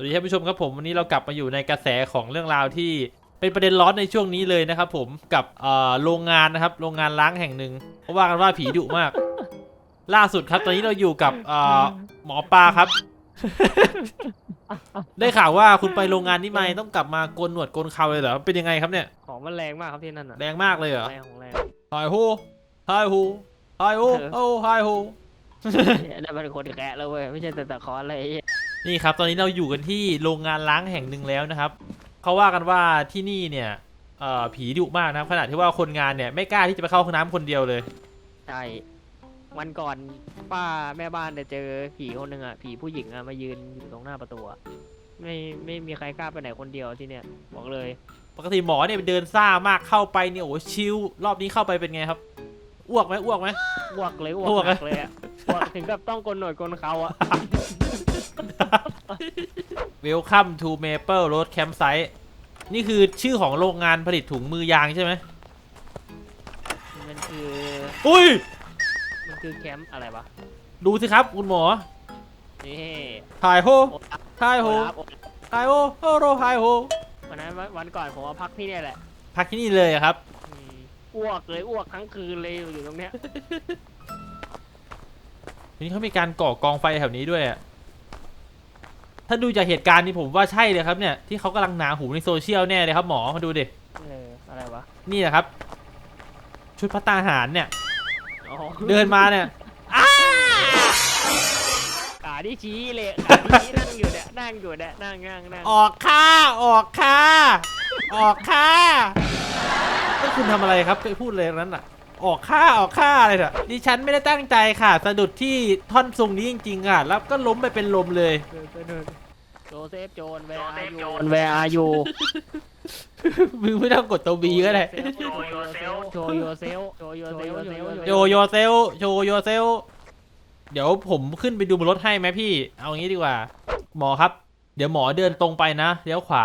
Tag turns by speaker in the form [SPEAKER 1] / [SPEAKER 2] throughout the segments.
[SPEAKER 1] วัสดีท่านผู้ชมครับผมวันนี้เรากลับมาอยู่ในกระแสของเรื่องราวที่เป็นประเด็นร้อนในช่วงนี้เลยนะครับผมกับเอ่อโรงงานนะครับโรงงานล้างแห่งหนึ่งเพราะว่ากันว่าผีดุมาก ล่าสุดครับตอนนี้เราอยู่กับเอ่อหมอปลาครับ ได้ข่าวว่าคุณไปโรงงานนี้มาต้องกลับมาโกนหนวดโกนเขาเลยเหรอเป็นยังไงครับเนี่ย
[SPEAKER 2] ของมันแรงมากครับที่นั่นอะ
[SPEAKER 1] แรงมากเลยเหรอ
[SPEAKER 2] แรงของแรง
[SPEAKER 1] ไฮโฮไฮโฮไฮโฮโอ้ไฮโฮ
[SPEAKER 2] นั่นเป็นคนแกะแล้วเว้ยไม่ใช่แต่ตะคอนอะไรไอ้เหี้ย
[SPEAKER 1] นี่ครับตอนนี้เราอยู่กันที่โรงงานล้างแห่งหนึ่งแล้วนะครับเขาว่ากันว่าที่นี่เนี่ยเอ่อผีดุมากนะครับขนาดที่ว่าคนงานเนี่ยไม่กล้าที่จะไปเข้าห้องน้ำคนเดียวเลย
[SPEAKER 2] ใช่วันก่อนป้าแม่บ้านเนี่ยเจอผีคนหนึ่งอะผีผู้หญิงอะมายืนอยู่ตรงหน้าประตูอะไม่ไม่มีใครกล้าไปไหนคนเดียวที่เนี่ยบอกเลย
[SPEAKER 1] ปกติหมอเนี่ยเดินซ่ามากเข้าไปเนี่ยโอ้โหชิลรอบนี้เข้าไปเป็นไงครับอ้วกไหมอ้วกไหม
[SPEAKER 2] อ้วกเลยอ้ว
[SPEAKER 1] อ้วก
[SPEAKER 2] กหนักเลยอะอ้วกถึงกับต้องกลหนวดกลเขาอะ
[SPEAKER 1] Welcome to Maple Road Campsite นี่คือชื่อของโรงงานผลิตถุงมือยางใช่ไหม
[SPEAKER 2] มันคือ
[SPEAKER 1] อุ้ย
[SPEAKER 2] มันคือแคมป์อะไรวะ
[SPEAKER 1] ดูสิครับคุณหมอ
[SPEAKER 2] นี่
[SPEAKER 1] ถ่ายโฮ
[SPEAKER 2] โอลาฟ
[SPEAKER 1] ถ่ายโฮ
[SPEAKER 2] โอลาฟโอลาฟ
[SPEAKER 1] ถ่ายโฮโฮโรถ่ายโฮ
[SPEAKER 2] วันนั้นวันก่อนผมมาพักที่เนี่ยแหละ
[SPEAKER 1] พักที่นี่เลยอะครับ
[SPEAKER 2] อืมอ้วกเลยอ้วกทั้งคืนเลยอยู่ตรงเนี้ย
[SPEAKER 1] ทีนี้เขามีการก่อกองไฟแถวนี้ด้วยอะ ถ้าดูจากเหตุการณ์นี้ผมว่าใช่เลยครับเนี่ยที่เขากำลังหนาหูในโซเชียลแน่เลยครับหมอมาดูดิ
[SPEAKER 2] เอออะไรวะ
[SPEAKER 1] นี่แหละครับ ชุดพัตตาหารเนี่ย
[SPEAKER 2] อ๋อ
[SPEAKER 1] เดินมาเนี่ย
[SPEAKER 2] ขาที่ชี้เลยขาที่ชี้นั่งอยู่เนี่ยนั่งอยู่เนี่ยนั่งนั่งนั่ง
[SPEAKER 1] ออกค่าออกค่าออกค่าแล้วคุณทำอะไรครับไปพูดเลยนั้นอะ ออกค่าออกค่าอะไรเนี่ยดิฉันไม่ได้ตั้งใจค่ะ สะดุดที่ท่อนทรงนี้จริงๆอะ แล้วก็ล้มไปเป็นลมเลย
[SPEAKER 2] เดินไปเดินโจเซฟโจนแวร์อายูแวร์อายู
[SPEAKER 1] มึงไม่ต้องกดตัวบีก็ได้
[SPEAKER 2] โชโยเซลโชโยเซลโชโยเซล
[SPEAKER 1] โยโยเซลโชโยเซลเดี๋ยวผมขึ้นไปดูบนรถให้ไหมพี่ เอางี้ดีกว่า หมอครับ เดี๋ยวหมอเดินตรงไปนะเลี้ยวขวา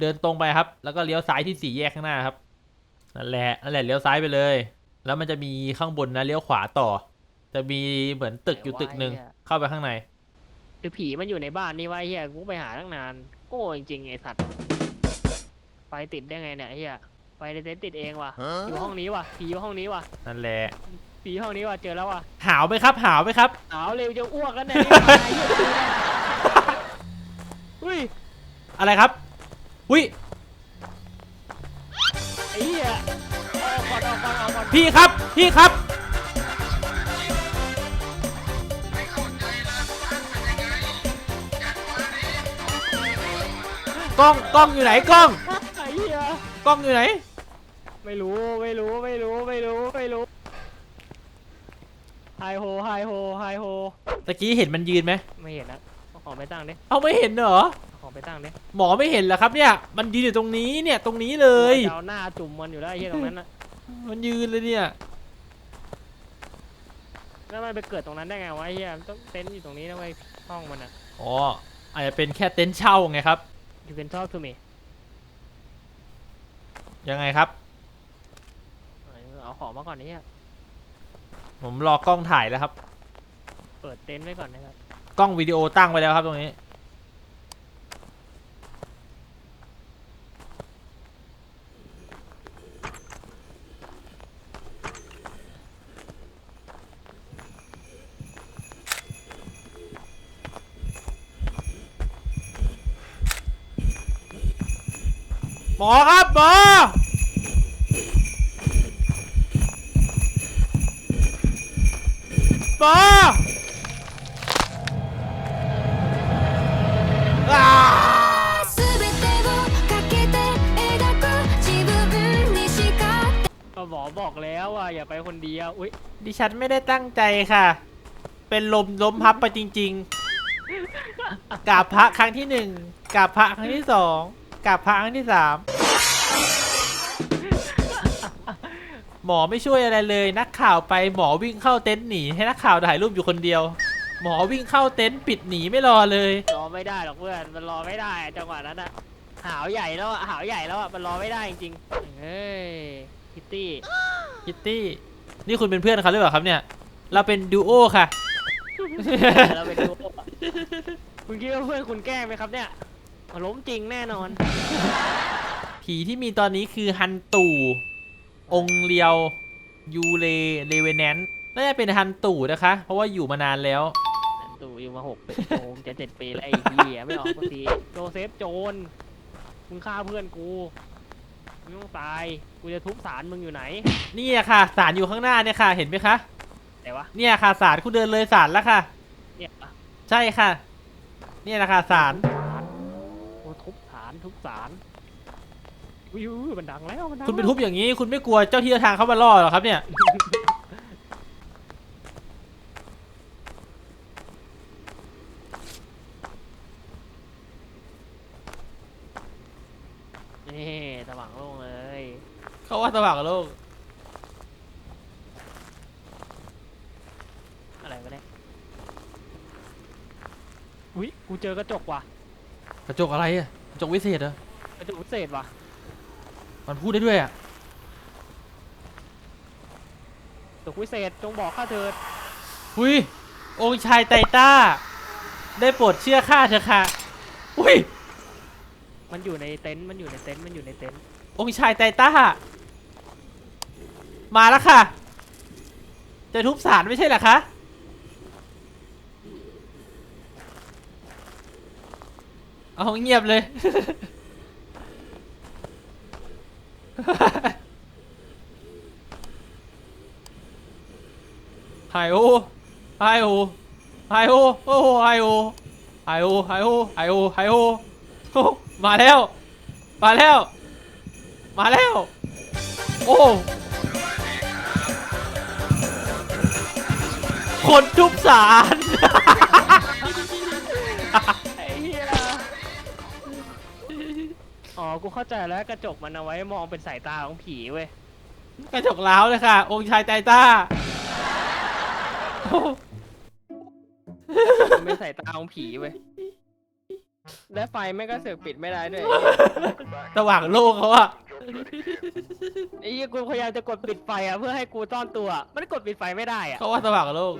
[SPEAKER 1] เดินตรงไปครับ แล้วก็เลี้ยวซ้ายที่สี่แยกข้างหน้าครับนั่นแหละนั่นแหละเลี้ยวซ้ายไปเลย แล้วมันจะมีข้างบนนะเลี้ยวขวาต่อ จะมีเหมือนตึกอยู่ตึกหนึ่งเข้าไปข้างใน
[SPEAKER 2] คือผีมันอยู่ในบ้านนี่วะไอ้เฮียกูไปหาตั้งนานโง่จริงๆไอสัตว์ไฟติดได้ไงเนี่ยไอ้เฮียไฟในเต็นท์ติดเองว่ะอยู่ห้องนี้ว่ะผีอยู่ห้องนี้ว่ะ
[SPEAKER 1] นั่นแหละ
[SPEAKER 2] ผีห้องนี้ว่ะเจอแล้วว่ะ
[SPEAKER 1] หาวไหมครับ หาวไหมครับ
[SPEAKER 2] หนาวเร็วจะอ้วกแล้วเนี่ยนี่มาไอ้เหี้ยดูนะอุ้ย
[SPEAKER 1] อะไรครับอุ้ย
[SPEAKER 2] ไอ้เหี้ย
[SPEAKER 1] พี่ครับ พี่ครับ กล้องกล้องอยู่ไหนกล้อง
[SPEAKER 2] ไอ้เหี้ย
[SPEAKER 1] กล้องอยู่ไหน
[SPEAKER 2] ไม่รู้ไม่รู้ไม่รู้ไม่รู้ไม่รู้ไฮโฮไฮโฮไฮโฮ
[SPEAKER 1] ตะกี้เห็นมันยืนไหม
[SPEAKER 2] ไม่เห็นนะเอาของไปตั้งดิ
[SPEAKER 1] เอาไม่เห็นเหรอ
[SPEAKER 2] เอาของไปตั้งดิ
[SPEAKER 1] หมอไม่เห็นเหรอครับเนี่ย มันยืนอยู่ตรงนี้เนี่ยตรงนี้เลย
[SPEAKER 2] จะเอาหน้าจุ่มมันอยู่แล้วไอ้เหี้ยตรงนั้นน่ะ
[SPEAKER 1] มันยืนเลยเนี่ย
[SPEAKER 2] แล้วมันไปเกิดตรงนั้นได้ไงวะไอ้เหี้ยมันต้องเต็นท์อยู่ตรงนี้นะเว้ยห้องมันอะ
[SPEAKER 1] อ๋ออาจจะเป็นแค่เต็นท์เช่าไงครับ
[SPEAKER 2] You can talk to me
[SPEAKER 1] ยังไงครับ
[SPEAKER 2] เอาของมาก่อนนี่
[SPEAKER 1] ผมรอกล้องถ่ายแล้วครับ
[SPEAKER 2] เปิดเต็นท์ไว้ก่อนนะครับ
[SPEAKER 1] กล้องวิดีโอตั้งไว้แล้วครับตรงนี้ หมอครับหมอหมออ้า
[SPEAKER 2] ก็หมอบอกแล้วว่าอย่าไปคนเดียวอุ้ย
[SPEAKER 1] ดิฉันไม่ได้ตั้งใจค่ะ เป็นลมล้มพับไปจริง ๆกราบพระครั้งที่หนึ่งกราบพระครั้งที่สอง กราบพระครั้งที่สามหมอไม่ช่วยอะไรเลย นักข่าวไปหมอวิ่งเข้าเต็นท์หนีให้นักข่าวถ่ายรูปอยู่คนเดียว หมอวิ่งเข้าเต็นท์ปิดหนีไม่รอเลย
[SPEAKER 2] รอไม่ได้หรอกเพื่อนมันรอไม่ได้จังหวะนั้นอะหาวใหญ่แล้วอะหาวใหญ่แล้วอะมันรอไม่ได้จริงๆเฮ้ยคิตตี้
[SPEAKER 1] คิตตี้นี่คุณเป็นเพื่อนเขาหรือเปล่าครับเนี่ย เราเป็นดูโอค่ะ
[SPEAKER 2] เราไปดูคุณคิดว่าเพื่อนคุณแกล้งไหมครับเนี่ย ล้มจริงแน่นอน
[SPEAKER 1] ผีที่มีตอนนี้คือฮันตู่ องค์เลียว ยูเลเลเวแนนน่าจะเป็นฮันตู่นะคะ เพราะว่าอยู่มานานแล้ว
[SPEAKER 2] ตู่อยู่มาหกปีโอ้จะเจ็ดปีแล้วไอ้เหี้ยไม่ออกสักทีโจเซฟโจรมึงฆ่าเพื่อนกูมึงต้องตายกูจะทุบสารมึงอยู่ไหน
[SPEAKER 1] นี่อะค่ะศาลอยู่ข้างหน้าเนี่ยค่ะ เห็นไหมคะ
[SPEAKER 2] แต่วะ
[SPEAKER 1] เนี่ยค่ะศาลคุณเดินเลยศาลแล้วค่ะ
[SPEAKER 2] เนี่ยอะ
[SPEAKER 1] ใช่ค่ะ เนี่ยนะคะศาล
[SPEAKER 2] โอ้ ทุบสารทุบสารวิวมันดังแล้วมันดัง
[SPEAKER 1] คุณไปทุบอย่างนี้ คุณไม่กลัวเจ้าที่เจ้าทางเขามาล่อหรอครับเนี่ย
[SPEAKER 2] นี่สว่างโล่งเลย
[SPEAKER 1] เขาว่าสว่างโลก
[SPEAKER 2] อะไรวะเนี่ยอุ้ยกูเจอกระจกว่ะ
[SPEAKER 1] กระจกอะไรอะ กระจกวิเศษเหรอ ก
[SPEAKER 2] ระจกพิเศษว่ะ
[SPEAKER 1] มันพูดได้ด้วยอะ
[SPEAKER 2] กระจกวิเศษจงบอกข้าเถิด
[SPEAKER 1] อุ้ยองค์ชายไตต้า ได้โปรดเชื่อข้าเถอะค่ะอุ้ย
[SPEAKER 2] มันอยู่ในเต็นท์มันอยู่ในเต็นท์มันอยู่ในเต็นท์
[SPEAKER 1] องค์ชายไตต้า มาแล้วค่ะ จะทุบสารไม่ใช่เหรอคะ เอาเงียบเลย ไฮโอไฮโอไฮโอโอ้โหไฮโอไฮโอไฮโอไฮโอไฮโอโอมาแล้ว มาแล้ว มาแล้ว โอ้คนทุบสาร
[SPEAKER 2] กูเข้าใจแล้วกระจกมันเอาไว้มองเป็นสายตาของผีเว้ย
[SPEAKER 1] กระจกล้าวเลยค่ะ องค์ชายไตต้า
[SPEAKER 2] มันเป็นสายตาของผีเว้ย และไฟแม่งก็เสือกปิดไม่ได้ด้วย
[SPEAKER 1] สว่างโลกเขาอะ
[SPEAKER 2] ไอ้เหี้ยกูพยายามจะกดปิดไฟอะเพื่อให้กูต้อนตัวมันกดปิดไฟไม่ได้อะ
[SPEAKER 1] เขาว่าสว่างโลก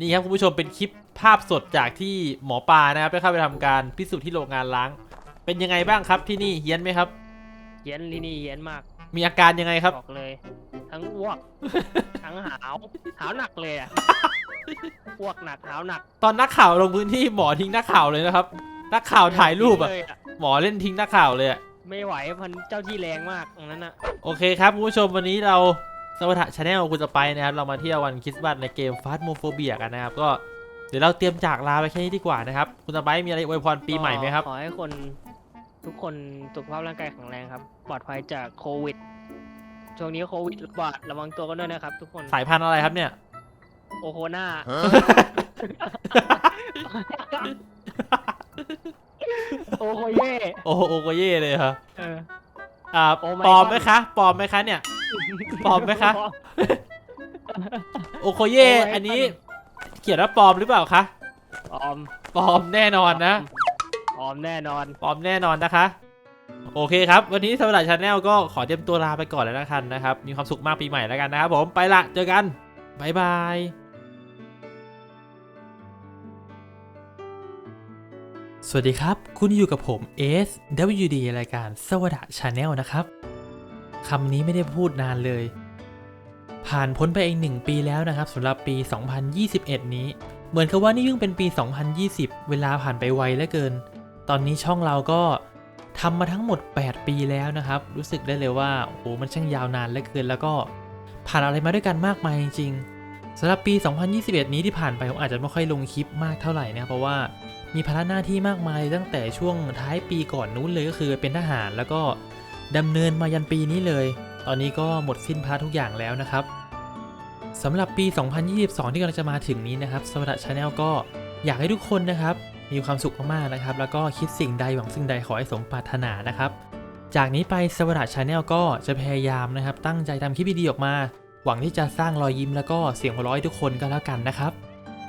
[SPEAKER 1] นี่ครับคุณผู้ชมเป็นคลิปภาพสดจากที่หมอปลานะครับได้เข้าไปทำการพิสูจน์ที่โรงงานล้าง เป็นยังไงบ้างครับที่นี่เฮี้ยนไหมครับ
[SPEAKER 2] เย็นลีนี่เย็นมาก
[SPEAKER 1] มีอาการยังไงครับ
[SPEAKER 2] บอกเลย ทั้งอ้วก ทั้งหาวหาวหนักเลยอะอ้วกหนักหาวหนัก
[SPEAKER 1] ตอนนักข่าวลงพื้นที่หมอทิ้งนักข่าวเลยนะครับ นักข่าวถ่ายรูปอะ
[SPEAKER 2] เลย
[SPEAKER 1] หมอเล่นทิ้งนักข่าวเลยอะ
[SPEAKER 2] ไม่ไหวพันเจ้าที่แรงมากตรงนั้นอะ
[SPEAKER 1] โอเคครับคุณผู้ชมวันนี้เราสวัสดิ์ชาแนลคุณจะไปนะครับ เรามาเที่ยววันคริสต์มาสในเกมฟาสโมโฟเบียกันนะครับ ก็เดี๋ยวเราเตรียมจากลาไปแค่นี้ดีกว่านะครับ คุณจะไปมีอะไรอวยพรปีใหม่ไหมครับ
[SPEAKER 2] ขอให้คน ทุกคนสุขภาพร่างกายแข็งแรงครับ ปลอดภัยจากโควิด ช่วงนี้โควิดระบาดระวังตัวกันด้วยนะครับทุกคน
[SPEAKER 1] สายพันธุ์อะไรครับเนี่ย
[SPEAKER 2] โอโคนาโอโคเย่
[SPEAKER 1] โอ้โหโอโกเย่เลยครับ
[SPEAKER 2] เออ
[SPEAKER 1] อ่า
[SPEAKER 2] โอ้ my
[SPEAKER 1] ปลอมไหม
[SPEAKER 2] god
[SPEAKER 1] คะปลอมไหมคะเนี่ย ปลอมไหมคะ โอโคเย่
[SPEAKER 2] โอ้ my
[SPEAKER 1] อันนี้
[SPEAKER 2] god
[SPEAKER 1] เขียนว่าปลอมหรือเปล่าคะ
[SPEAKER 2] ปลอม
[SPEAKER 1] ปลอมแน่นอนนะ
[SPEAKER 2] ปล อมแน่นอน
[SPEAKER 1] ปลอมแน่นอนนะคะ โอเคครับ วันนี้สวัสดิ์ชาแนลก็ขอเตรียมตัวลาไปก่อนแล้วนะครับนะครับ มีความสุขมากปีใหม่แล้วกันนะครับผมไปละเจอกันบายบายสวัสดีครับ คุณอยู่กับผม S WD รายการสวัสดิ์ชาแนลนะครับคำนี้ไม่ได้พูดนานเลย ผ่านพ้นไปเองหนึ่งปีแล้วนะครับสำหรับปี 2021 นี้ เหมือนกับว่านี่เพิ่งเป็นปี 2020 เวลาผ่านไปไวเหลือเกิน ตอนนี้ช่องเราก็ทำมาทั้งหมด 8 ปีแล้วนะครับ รู้สึกได้เลยว่าโอ้โหมันช่างยาวนานเหลือเกินแล้วก็ผ่านอะไรมาด้วยกันมากมายจริงๆสำหรับปี 2021 นี้ที่ผ่านไปผมอาจจะไม่ค่อยลงคลิปมากเท่าไหร่นะเพราะว่ามีภาระหน้าที่มากมายตั้งแต่ช่วงท้ายปีก่อนนู้นเลยก็คือเป็นทหารแล้วก็ดำเนินมายันปีนี้เลย ตอนนี้ก็หมดสิ้นภาระทุกอย่างแล้วนะครับสำหรับปี 2022 ที่กำลังจะมาถึงนี้นะครับสวัสดิ์ชาแนลก็อยากให้ทุกคนนะครับ มีความสุขมากๆนะครับ แล้วก็คิดสิ่งใดหวังสิ่งใดขอให้สมปรารถนานะครับ จากนี้ไปสวัสดิ์ชาแนลก็จะพยายามนะครับ ตั้งใจทำคลิปดีๆออกมา หวังที่จะสร้างรอยยิ้มแล้วก็เสียงหัวเราะให้ทุกคนก็แล้วกันนะครับ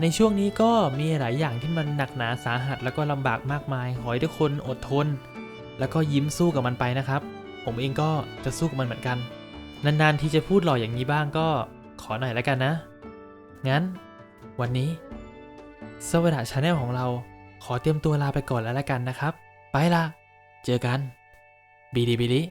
[SPEAKER 1] ในช่วงนี้ก็มีหลายอย่างที่มันหนักหนาสาหัส แล้วก็ลำบากมากมาย ขอให้ทุกคนอดทน แล้วก็ยิ้มสู้กับมันไปนะครับ ผมเองก็จะสู้กับมันเหมือนกัน นานๆที่จะพูดหล่ออย่างนี้บ้างก็ขอหน่อยแล้วกันนะ งั้น วันนี้สวัสดิ์ชาแนลของเรา ขอเตรียมตัวลาไปก่อนแล้วละกันนะครับ ไปละ เจอกันบีดีบีดี